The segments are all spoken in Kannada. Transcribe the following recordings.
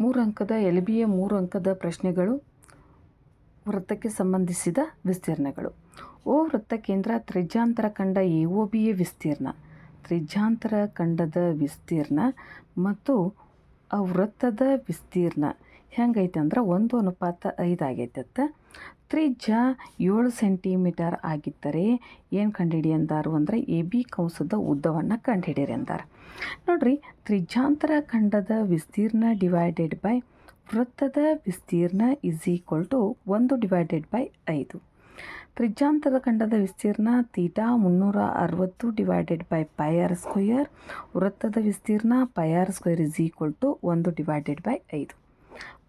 ಮೂರು ಅಂಕದ ಎಲ್ ಬಿ ಎ ಮೂರು ಅಂಕದ ಪ್ರಶ್ನೆಗಳು, ವೃತ್ತಕ್ಕೆ ಸಂಬಂಧಿಸಿದ ವಿಸ್ತೀರ್ಣಗಳು. ಓ ವೃತ್ತ ಕೇಂದ್ರ ತ್ರಿಜ್ಯಾಂತರ ಖಂಡ ಎ ಒ ಎ ವಿಸ್ತೀರ್ಣ. ತ್ರಿಜ್ಯಾಂತರ ಖಂಡದ ವಿಸ್ತೀರ್ಣ ಮತ್ತು ಆ ವೃತ್ತದ ವಿಸ್ತೀರ್ಣ. ಹೆಂಗೈತೆ ಅಂದ್ರೆ ಒಂದು ಅನುಪಾತ ಐದು ಆಗೈತೆ ಅತ್ತ ತ್ರಿಜ್ಯ ಏಳು ಸೆಂಟಿಮೀಟರ್ ಆಗಿದ್ದರೆ ಏನು ಕಂಡುಹಿಡಿ ಅಂದಾರು ಅಂದರೆ ಎ ಬಿ ಕಂಸದ ಉದ್ದವನ್ನು ಕಂಡುಹಿಡಿರಿ ಅಂದಾರೆ. ನೋಡ್ರಿ, ತ್ರಿಜ್ಯಾಂತರ ಖಂಡದ ವಿಸ್ತೀರ್ಣ ಡಿವೈಡೆಡ್ ಬೈ ವೃತ್ತದ ವಿಸ್ತೀರ್ಣ ಇಸ್ ಈಕ್ವಲ್ ಟು ಒಂದು ಡಿವೈಡೆಡ್ ಬೈ ಐದು. ತ್ರಿಜ್ಯಾಂತರ ಖಂಡದ ವಿಸ್ತೀರ್ಣ ತೀಟಾ ಮುನ್ನೂರ ಅರವತ್ತು divided by pi r square ವೃತ್ತದ ವಿಸ್ತೀರ್ಣ pi r square is equal to ಒಂದು ಡಿವೈಡೆಡ್ ಬೈ ಐದು.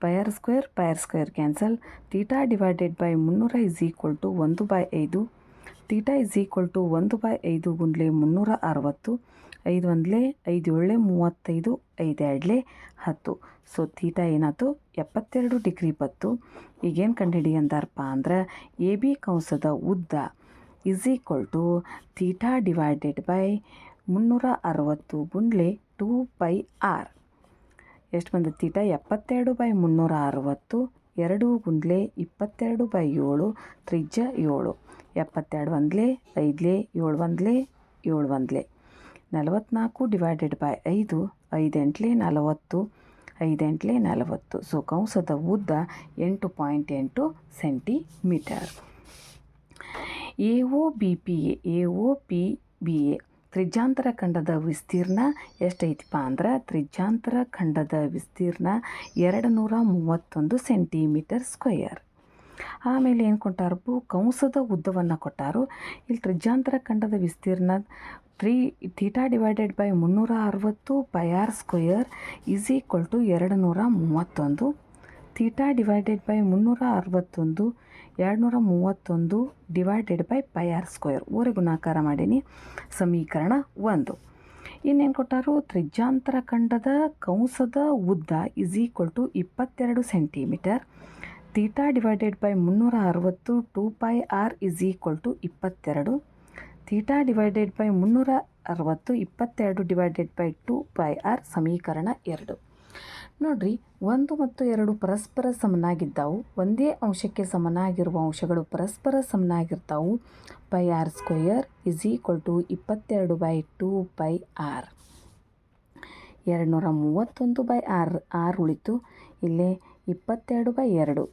Pi r square pi r square cancel. Theta divided by ಮುನ್ನೂರ ಇಸ್ ಈಕ್ವಲ್ ಟು ಒಂದು ಬೈ ಐದು. ತೀಟಾ ಇಸ್ ಈಕ್ವಲ್ ಟು ಒಂದು ಬೈ ಐದು ಗುಂಡ್ಲೆ ಮುನ್ನೂರ ಅರವತ್ತು. ಐದು ಒಂದಲೇ ಐದು ಏಳೆ ಮೂವತ್ತೈದು, ಐದು ಎರಡಲೆ ಹತ್ತು. ಸೊ ತೀಟಾ ಏನಾಯ್ತು? ಎಪ್ಪತ್ತೆರಡು ಡಿಗ್ರಿ ಬತ್ತು ಈಗೇನು ಕಂಡುಹಿಡಿ ಅಂದಾರಪ್ಪ ಅಂದ್ರೆ ಎ ಬಿ ಕಂಸದ ಉದ್ದ is equal to theta divided by ಮುನ್ನೂರ ಅರವತ್ತು ಗುಂಡ್ಲೆ ಟೂ ಬೈ ಆರ್. ಎಷ್ಟು ಬಂದ ತೀಟ? ಎಪ್ಪತ್ತೆರಡು ಬೈ ಮುನ್ನೂರ ಅರವತ್ತು, ಎರಡು ಗುಂಡ್ಲೆ ಇಪ್ಪತ್ತೆರಡು ಬೈ ಏಳು, ತ್ರಿಜ್ಯ ಏಳು. ಎಪ್ಪತ್ತೆರಡು ಒಂದ್ಲೆ, ಐದ್ಲೆ, ಏಳು ಒಂದ್ಲೆ ಏಳು ಒಂದ್ಲೆ. ನಲವತ್ತ್ನಾಲ್ಕು ಡಿವೈಡೆಡ್ ಬೈ ಐದು, ಐದೆಂಟ್ಲೆ ನಲವತ್ತು ಐದೆಂಟ್ಲೆ ನಲವತ್ತು. ಸೊ ಕಂಸದ ಉದ್ದ ಎಂಟು ಪಾಯಿಂಟ್ ಎಂಟು centimetre A O B P A A O P B A ತ್ರಿಜ್ಯಾಂತರ ಖಂಡದ ವಿಸ್ತೀರ್ಣ ಎಷ್ಟೈತಿಪ್ಪ ಅಂದ್ರೆ ತ್ರಿಜ್ಯಾಂತರ ಖಂಡದ ವಿಸ್ತೀರ್ಣ ಎರಡು ನೂರ ಮೂವತ್ತೊಂದು ಸೆಂಟಿಮೀಟರ್ ಸ್ಕ್ವಯರ್ ಆಮೇಲೆ ಏನು ಕೊಟ್ಟಾರಪ್ಪು ಕಂಸದ ಉದ್ದವನ್ನು ಕೊಟ್ಟಾರು. ಇಲ್ಲಿ ತ್ರಿಜಾಂತರ ಖಂಡದ ವಿಸ್ತೀರ್ಣ ತ್ರೀ ಥೀಟಾ ಡಿವೈಡೆಡ್ ಬೈ ಮುನ್ನೂರ ಅರವತ್ತು pi r square is equal to ಎರಡು ನೂರ ಮೂವತ್ತೊಂದು ಥೀಟಾ ಡಿವೈಡೆಡ್ ಬೈ ಮುನ್ನೂರ ಅರವತ್ತೊಂದು ಎರಡು ನೂರ ಮೂವತ್ತೊಂದು divided by pi r square. ಊರೆ ಗುಣಾಕಾರ ಮಾಡೀನಿ. ಸಮೀಕರಣ ಒಂದು. ಇನ್ನೇನು ಕೊಟ್ಟಾರು? ತ್ರಿಜ್ಯಾಂತರ ಖಂಡದ ಕಂಸದ ಉದ್ದ ಇಸ್ ಈಕ್ವಲ್ ಟು ಇಪ್ಪತ್ತೆರಡು ಸೆಂಟಿಮೀಟರ್ ತೀಟಾ ಡಿವೈಡೆಡ್ ಬೈ ಮುನ್ನೂರ ಅರವತ್ತು two pi r is equal to ಇಪ್ಪತ್ತೆರಡು. ತೀಟಾ ಡಿವೈಡೆಡ್ ಬೈ ಮುನ್ನೂರ ಅರವತ್ತು ಇಪ್ಪತ್ತೆರಡು divided by two pi r ಸಮೀಕರಣ ಎರಡು. ನೋಡ್ರಿ, ಒಂದು ಮತ್ತು ಎರಡು ಪರಸ್ಪರ ಸಮನಾಗಿದ್ದಾವು, ಒಂದೇ ಅಂಶಕ್ಕೆ ಸಮನಾಗಿರುವ ಅಂಶಗಳು ಪರಸ್ಪರ ಸಮನಾಗಿರ್ತಾವು. Pi r square is equal to ಇಪ್ಪತ್ತೆರಡು ಬೈ ಟೂ ಪೈ ಆರ್ ಎರಡು ನೂರ ಮೂವತ್ತೊಂದು ಬೈ ಆರ್ ಆರ್ ಉಳಿತು. ಇಲ್ಲೇ ಇಪ್ಪತ್ತೆರಡು ಬೈ ಎರಡು.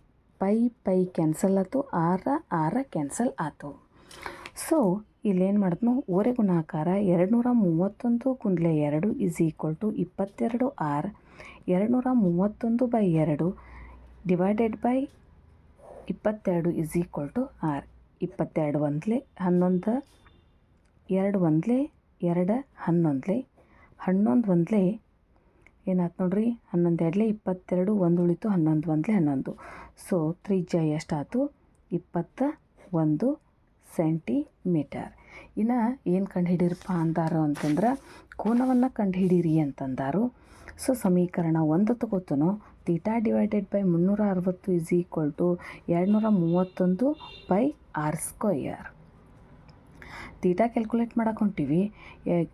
ಪೈ ಪೈ ಕ್ಯಾನ್ಸಲ್ ಆಯ್ತು ಆರ ಆರ ಕ್ಯಾನ್ಸಲ್ ಆಯ್ತು. ಸೊ ಇಲ್ಲೇನು ಮಾಡಿದ್ನು ಓರೆ ಗುಣಾಕಾರ ಎರಡು ನೂರ ಮೂವತ್ತೊಂದು ಕುಂದ್ಲೆ ಎರಡು ಇಸ್ ಈಕ್ವಲ್ ಟು ಇಪ್ಪತ್ತೆರಡು ಆರ್ ಎರಡುನೂರ ಮೂವತ್ತೊಂದು ಬೈ ಎರಡು ಡಿವೈಡೆಡ್ ಬೈ ಇಪ್ಪತ್ತೆರಡು ಇಸ್ ಈಕ್ವಲ್ ಟು ಆರ್ ಇಪ್ಪತ್ತೆರಡು ಒಂದ್ಲೆ ಹನ್ನೊಂದು, ಎರಡು ಒಂದ್ಲೆ ಎರಡು ಹನ್ನೊಂದ್ಲೆ ಹನ್ನೊಂದು ಒಂದ್ಲೆ ಏನಾಯ್ತು ನೋಡ್ರಿ? ಹನ್ನೊಂದು ಎರಡಲೇ ಇಪ್ಪತ್ತೆರಡು ಒಂದು ಉಳಿತು ಹನ್ನೊಂದು ಒಂದ್ಲೆ ಹನ್ನೊಂದು. ಸೊ ತ್ರಿಜ್ಯ ಎಷ್ಟಾಯ್ತು ಇಪ್ಪತ್ತ ಒಂದು. ಸೆಂಟಿಮೀಟರ್. ಇನ್ನು ಏನು ಕಂಡುಹಿಡೀರಪ್ಪ ಅಂದಾರು ಅಂತಂದ್ರೆ ಕೋನವನ್ನು ಕಂಡುಹಿಡೀರಿ ಅಂತಂದಾರು. ಸೊ, ಸಮೀಕರಣ ಒಂದು ತಗೋತನು. ತೀಟಾ ಡಿವೈಡೆಡ್ ಬೈ ಮುನ್ನೂರ ಅರವತ್ತು ಇಸ್ ಈಕ್ವಲ್ ಟು ಎರಡುನೂರ ಮೂವತ್ತೊಂದು by r square theta calculate ಮಾಡಕ್ಕೆ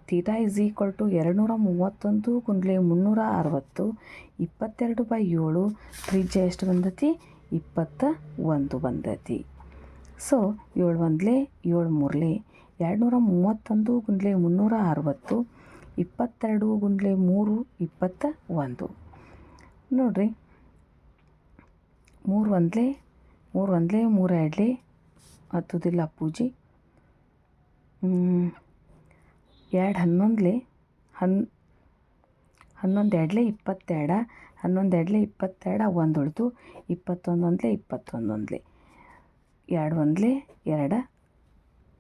ತೀಟಾ ಇಸ್ ಈಕ್ವಲ್ ಟು ಎರಡುನೂರ ಮೂವತ್ತೊಂದು ಗುಂಡ್ಲೆ ಮುನ್ನೂರ ಅರವತ್ತು ಇಪ್ಪತ್ತೆರಡು ಬೈ ಏಳು, ತ್ರಿಜ್ಯ ಎಷ್ಟು ಬಂದತಿ? ಇಪ್ಪತ್ತ ಒಂದು ಬಂದತಿ. ಸೊ, ಏಳು ಒಂದ್ಲೆ, ಏಳು ಮೂರಲೇ, ಎರಡುನೂರ ಮೂವತ್ತೊಂದು ಗುಂಡ್ಲೆ ಮುನ್ನೂರ ಅರವತ್ತು, ಇಪ್ಪತ್ತೆರಡು ಗುಂಡ್ಲೆ ಮೂರು, ಇಪ್ಪತ್ತ ಒಂದು. ನೋಡಿರಿ, ಮೂರು ಒಂದಲೇ ಮೂರು ಒಂದಲೇ, ಮೂರು ಎರಡಲೇ, ಹತ್ತುದಿಲ್ಲ ಪೂಜೆ. ಎರಡು ಹನ್ನೊಂದಲೇ, ಹನ್, ಹನ್ನೊಂದು ಎರಡಲೇ ಇಪ್ಪತ್ತೆರಡು, ಹನ್ನೊಂದು ಎರಡಲೇ ಇಪ್ಪತ್ತೆರಡು ಒಂದು ಉಳಿದು ಇಪ್ಪತ್ತೊಂದೊಂದ್ಲೆ ಒಂದಲೇ ಇಪ್ಪತ್ತೊಂದು ಒಂದಲೇ. ಎರಡು ಒಂದ್ಲಿ, ಎರಡು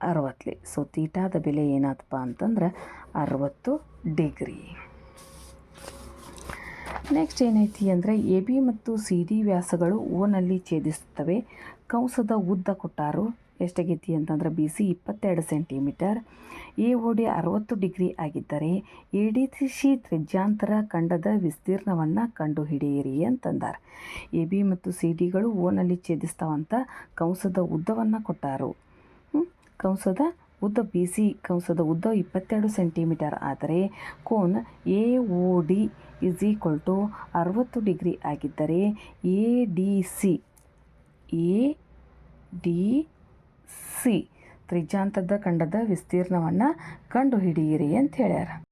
ಅರವತ್ತಲಿ ಸೊ ತೀಟಾದ ಬೆಲೆ ಏನಾದಪ್ಪ ಅಂತಂದ್ರೆ ಅರವತ್ತು ಡಿಗ್ರಿ. ನೆಕ್ಸ್ಟ್ ಏನೈತಿ ಅಂದರೆ ಎ ಬಿ ಮತ್ತು ಸಿ ಡಿ ವ್ಯಾಸಗಳು ಓನಲ್ಲಿ ಛೇದಿಸುತ್ತವೆ ಕಂಸದ ಉದ್ದ ಕೊಟ್ಟಾರು ಎಷ್ಟಾಗೈತಿ ಅಂತಂದ್ರೆ ಬಿ ಸಿ ಇಪ್ಪತ್ತೆರಡು ಸೆಂಟಿಮೀಟರ್ ಎ ಡಿ ಅರವತ್ತು ಡಿಗ್ರಿ ಆಗಿದ್ದರೆ ಎ ಡಿ ಸಿ ತ್ರಿಜ್ಯಾಂತರ ಖಂಡದ ವಿಸ್ತೀರ್ಣವನ್ನು ಕಂಡುಹಿಡಿಯಿರಿ ಅಂತಂದಾರೆ ಎ, ಬಿ ಮತ್ತು ಸಿ ಡಿಗಳು ಓನಲ್ಲಿ ಛೇದಿಸ್ತಾವಂತ ಕಂಸದ ಉದ್ದವನ್ನು ಕೊಟ್ಟಾರು? ಕಂಸದ ಉದ್ದ ಬಿ ಸಿ ಕಂಸದ ಉದ್ದ ಇಪ್ಪತ್ತೆರಡು ಸೆಂಟಿಮೀಟರ್ ಆದರೆ cone A O D is equal to ಅರವತ್ತು ಡಿಗ್ರಿ ಆಗಿದ್ದರೆ A D C, A D C. ತ್ರಿಜಾಂತದ ಖಂಡದ ವಿಸ್ತೀರ್ಣವನ್ನು ಕಂಡುಹಿಡಿಯಿರಿ ಅಂತ ಹೇಳ್ಯಾರ.